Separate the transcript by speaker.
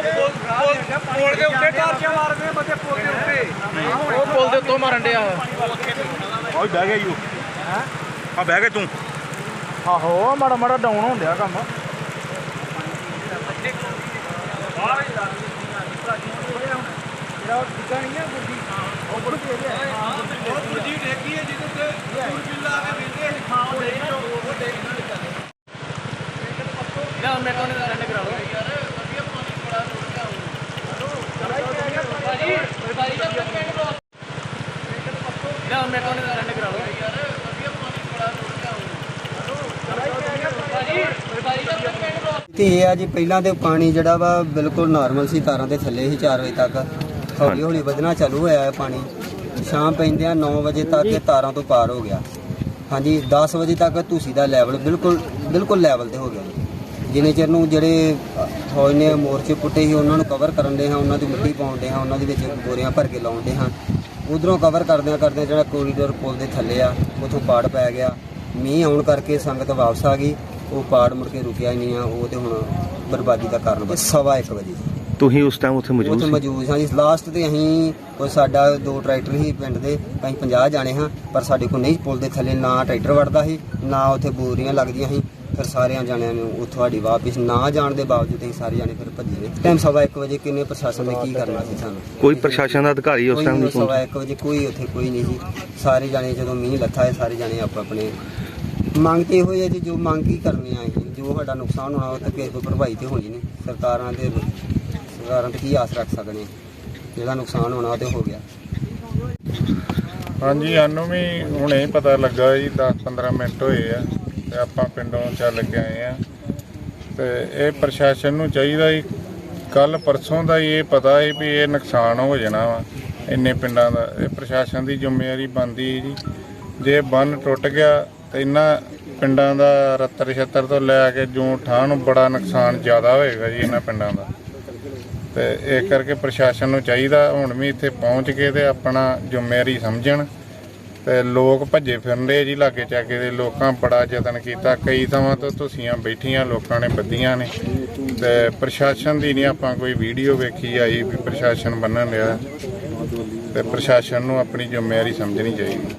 Speaker 1: ਪੁਲ ਦੇ ਉੱਤੇ ਟਾਰਚੀਆਂ ਮਾਰਦੇ ਬੰਦੇ ਪੁਲ ਦੇ ਉੱਤੇ।
Speaker 2: ਉਹ ਪੁਲ ਦੇ ਉੱਤੋਂ ਮਾਰਨ ਡਿਆ।
Speaker 3: ਓਏ ਬਹਿ ਗਿਆ ਯੂ। ਆ ਬਹਿ ਗਿਆ ਤੂੰ।
Speaker 2: ਆਹੋ ਮਾੜਾ ਮਾੜਾ ਡਾਊਨ ਹੋਣ ਡਿਆ ਕੰਮ।
Speaker 1: ਗੁਰਜੀ ਡੇਗੀ ਹੈ। ਜਿਹਦੇ ਉੱਤੇ ਗੁਰਜੀ ਲਾ ਕੇ ਵੇਂਦੇ ਹਾਂ ਉਹ ਡੇਗੀ ਉਹ ਡੇਗੀ ਨਾਲ ਚੱਲੇ
Speaker 2: ਨਾ ਮੇਰੇ ਤੋਂ ਨਹੀਂ ਰੰਡ ਮੇਰੇ ਤੋਂ ਨਹੀਂ ਰੰਡ ਕਰਾ ਲਓ
Speaker 4: ਤੇ ਇਹ ਆ ਜੀ, ਪਹਿਲਾਂ ਤੇ ਪਾਣੀ ਜਿਹੜਾ ਵਾ ਬਿਲਕੁਲ ਨਾਰਮਲ ਸੀ, ਤਾਰਾਂ ਦੇ ਥੱਲੇ ਸੀ 4 ਵਜੇ ਤੱਕ। ਹੌਲੀ ਹੌਲੀ ਵਧਣਾ ਚਾਲੂ ਹੋਇਆ ਹੈ ਪਾਣੀ। ਸ਼ਾਮ ਪੈਂਦਿਆਂ 9 ਵਜੇ ਤੱਕ ਇਹ ਤਾਰਾਂ ਤੋਂ ਪਾਰ ਹੋ ਗਿਆ। ਹਾਂਜੀ 10 ਵਜੇ ਤੱਕ ਤੁਸੀਂ ਦਾ ਲੈਵਲ ਬਿਲਕੁਲ ਬਿਲਕੁਲ ਲੈਵਲ ਤੇ ਹੋ ਗਿਆ ਜੀ। ਜਿੰਨੇ ਚਿਰ ਨੂੰ ਜਿਹੜੇ ਫੌਜ ਨੇ ਮੋਰਚੇ ਪੁੱਟੇ ਸੀ, ਉਹਨਾਂ ਨੂੰ ਕਵਰ ਕਰਨ ਦੇ ਹਾਂ, ਉਹਨਾਂ ਦੀ ਮਿੱਟੀ ਪਾਉਣ ਦੇ ਹਾਂ, ਉਹਨਾਂ ਦੇ ਵਿੱਚ ਬੋਰੀਆਂ ਭਰ ਕੇ ਲਾਉਂਦੇ ਹਾਂ। ਉਧਰੋਂ ਕਵਰ ਕਰਦਿਆਂ ਕਰਦਿਆਂ ਜਿਹੜਾ ਕੋਰੀਡੋਰ ਪੁਲ ਦੇ ਥੱਲੇ ਆ ਉਥੋਂ ਪਾੜ ਪੈ ਗਿਆ। ਮੀਂਹ ਆਉਣ ਕਰਕੇ ਸੰਗਤ ਵਾਪਸ ਆ ਗਈ। ਉਹ ਪਾੜ ਮੁੜ ਕੇ ਰੁਕਿਆ ਹੀ ਨਹੀਂ ਆ ਉਹ ਤੇ ਹੁਣ ਬਰਬਾਦੀ ਦਾ ਕਾਰਨ ਬਣ ਸਵਾ 1 ਵਜੇ।
Speaker 5: ਤੁਸੀਂ ਉਸ ਟਾਈਮ ਉੱਥੇ ਮੌਜੂਦ
Speaker 4: ਉੱਥੇ
Speaker 5: ਸੀ?
Speaker 4: ਮੌਜੂਦ ਹਾਂ ਜੀ ਲਾਸਟ ਤੇ ਅਸੀਂ ਉਹ ਸਾਡਾ ਦੋ ਟਰੈਕਟਰ ਸੀ ਪਿੰਡ ਦੇ ਅਸੀਂ 50 ਜਾਣੇ ਹਾਂ ਪਰ ਸਾਡੇ ਕੋਲ ਨਹੀਂ ਪੁਲ ਦੇ ਥੱਲੇ ਨਾ ਟਰੈਕਟਰ ਵੜਦਾ ਸੀ ਨਾ ਉੱਥੇ ਬੋਰੀਆਂ ਲੱਗਦੀਆਂ ਸੀ। ਫਿਰ ਸਾਰਿਆਂ ਜਾਣਿਆਂ ਨੂੰ ਉੱਥੋਂ ਸਾਡੀ ਵਾਪਸ ਨਾ ਜਾਣ ਦੇ ਬਾਵਜੂਦ ਅਸੀਂ ਸਾਰੇ ਜਾਣੇ ਫਿਰ ਭੱਜੇ ਨੇ। ਟਾਈਮ ਸਵਾ 1 ਵਜੇ ਕਿੰਨੇ ਪ੍ਰਸ਼ਾਸਨ ਨੇ ਕੀ ਕਰਨਾ ਸੀ ਸਾਨੂੰ?
Speaker 5: ਕੋਈ ਪ੍ਰਸ਼ਾਸਨ ਦਾ ਅਧਿਕਾਰੀ ਉਸ ਟਾਈਮ
Speaker 4: ਨਹੀਂ, ਸਵਾ 1 ਵਜੇ ਕੋਈ ਉੱਥੇ ਕੋਈ ਨਹੀਂ ਸੀ। ਸਾਰੇ ਜਾਣੇ ਜਦੋਂ ਮੀਂਹ ਲੱਥਾ ਹੈ ਸਾਰੇ ਜਾਣੇ ਆਪ ਆਪਣੇ ਮੰਗ ਤੇ ਇਹੋ ਹੀ ਹੈ ਜੀ ਜੋ ਮੰਗ ਕੀ ਕਰਨੀ ਆ ਅਸੀਂ ਜੋ ਸਾਡਾ ਨੁਕਸਾਨ ਹੋਣਾ ਉਹ ਤਾਂ ਕਿਸੇ ਤੋਂ ਭਰਵਾਈ ਤੇ ਹੋਣੀ ਨਹੀਂ। ਸਰਕਾਰਾਂ ਦੇ ਸਰਕਾਰਾਂ ਤੇ ਕੀ ਆਸ ਰੱਖ ਸਕਦੇ ਜਿਹੜਾ ਨੁਕਸਾਨ ਹੋਣਾ ਉਹ ਤੇ ਹੋ ਗਿਆ।
Speaker 6: ਹਾਂਜੀ ਸਾਨੂੰ ਵੀ ਹੁਣੇ ਹੀ ਪਤਾ ਲੱਗਾ ਜੀ 10-15 ਮਿੰਟ ਹੋਏ ਆ। ਤੇ ਆਪਾਂ ਪਿੰਡੋਂ ਚੱਲ ਕੇ ਆਏ ਆ। ਤੇ ਇਹ ਪ੍ਰਸ਼ਾਸਨ ਨੂੰ ਚਾਹੀਦਾ ਜੀ ਕੱਲ ਪਰਸੋਂ ਦਾ ਹੀ ਇਹ ਪਤਾ ਹੈ ਵੀ ਇਹ ਨੁਕਸਾਨ ਹੋ ਜਾਣਾ ਵਾ, ਇੰਨੇ ਪਿੰਡਾਂ ਦਾ। ਇਹ ਪ੍ਰਸ਼ਾਸਨ ਦੀ ਜ਼ਿੰਮੇਵਾਰੀ ਬਣਦੀ ਹੈ ਜੀ। ਜੇ ਬੰਨ ਟੁੱਟ ਗਿਆ ਤੇ ਇਹਨਾਂ ਪਿੰਡਾਂ ਦਾ ਰੱਤਰ ਛੱਤਰ ਤੋਂ ਲੈ ਕੇ ਜੂੰ ਠਾਹ ਨੂੰ ਬੜਾ ਨੁਕਸਾਨ ਜ਼ਿਆਦਾ ਹੋਏਗਾ ਜੀ ਇਹਨਾਂ ਪਿੰਡਾਂ ਦਾ। ਤੇ ਇਹ ਕਰਕੇ ਪ੍ਰਸ਼ਾਸਨ ਨੂੰ ਚਾਹੀਦਾ, ਹੁਣ ਵੀ ਇੱਥੇ ਪਹੁੰਚ ਕੇ ਤੇ ਆਪਣਾ ਜ਼ਿੰਮੇਵਾਰੀ ਸਮਝਣ। ਤੇ ਲੋਕ ਭੱਜੇ ਫਿਰਨ ਫਿਰਨਦੇ ਜੀ ਲਾਗੇ ਚਾਗੇ ਦੇ ਲੋਕਾਂ ਬੜਾ ਯਤਨ ਕੀਤਾ। ਕਈ ਥਾਵਾਂ ਤੋਂ ਤੁਸੀਆਂ ਬੈਠੀਆਂ, ਲੋਕਾਂ ਨੇ ਬੱਦੀਆਂ ਨੇ। ਤੇ ਪ੍ਰਸ਼ਾਸਨ ਦੀ ਨਹੀਂ ਆਪਾਂ ਕੋਈ ਵੀਡੀਓ ਵੇਖੀ ਆਈ ਵੀ ਪ੍ਰਸ਼ਾਸਨ ਬੰਨਣ ਰਿਹਾ ਤੇ ਪ੍ਰਸ਼ਾਸਨ ਨੂੰ ਆਪਣੀ ਜ਼ਿੰਮੇਵਾਰੀ ਸਮਝਣੀ ਚਾਹੀਦੀ।